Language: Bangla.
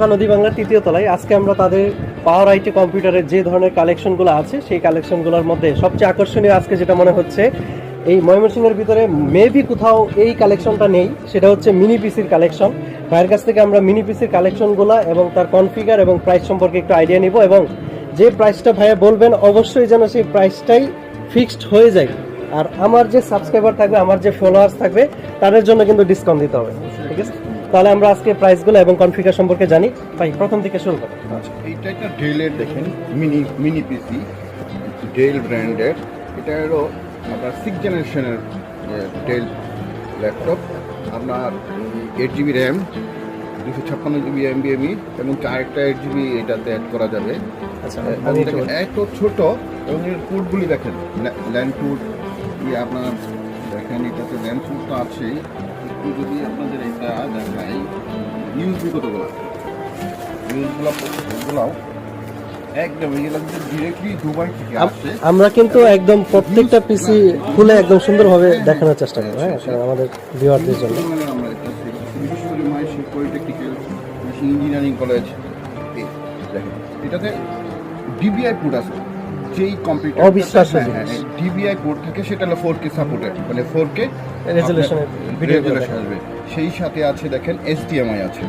ঢাকা নদী বাংলার তৃতীয় তলায়। আজকে আমরা তাদের পাওয়ার আইটি কম্পিউটারের যে ধরনের কালেকশনগুলো আছে, সেই কালেকশনগুলোর মধ্যে সবচেয়ে আকর্ষণীয় আজকে যেটা মনে হচ্ছে, এই ময়মনসিংহের ভিতরে মেবি কোথাও এই কালেকশনটা নেই, সেটা হচ্ছে মিনি পিসির কালেকশন ভাইয়ের কাছ থেকে আমরা মিনি পিসির কালেকশনগুলো এবং তার কনফিগার এবং প্রাইস সম্পর্কে একটু আইডিয়া নিব এবং যে প্রাইসটা ভাইয়া বলবেন, অবশ্যই যেন সেই প্রাইসটাই ফিক্সড হয়ে যায়। আর আমার যে সাবস্ক্রাইবার থাকবে, আমার যে ফলোয়ার্স থাকবে, তাদের জন্য কিন্তু ডিসকাউন্ট দিতে হবে। ঠিক আছে? তাহলে আমরা আজকে প্রাইসগুলো এবং কনফিগার সম্পর্কে জানি। ভাই প্রথম থেকে শুরু করি। আচ্ছা এইটা একটা ডেলের দেখেন মিনি মিনি পিসি ডেল ব্র্যান্ডের। এটা হলো আপনার সিক্স জেনারেশনের ডেল ল্যাপটপ। আপনার এইট জিবি র্যাম দুশো ছাপ্পান্ন জিবি এমবিএমই এবং চারটা এইট জিবি এটাতে অ্যাড করা যাবে। আচ্ছা এত ছোট এবং এর কোডগুলি দেখেন ল্যান্ড কোড আপনার দেখেন এটাতে ল্যান্ড কোড তো আছেই। একটু যদি আপনাদের এটা দেখাই ইউজবি কতগুলো এগুলাও একদম ডিরেক্টলি দুবাই থেকে আসছে। আমরা কিন্তু একদম প্রত্যেকটা পিসি খুলে একদম সুন্দরভাবে দেখানোর চেষ্টা করব হ্যাঁ আমাদের ভিউয়ারদের জন্য। বিশেষ করে পলিটেকনিক্যাল ইঞ্জিনিয়ারিং কলেজ এটাতে ডিবিআই কোড আছে। যেই কম্পিউটার অবিশ্বাস্য জিনিস। ডিবিআই বোর্ড থাকে সেটা হলো ফোর কে সাপোর্টেড মানে ফোর কে ভিডিও আসবে। সেই সাথে আছে দেখেন এসডিএমআই আছে।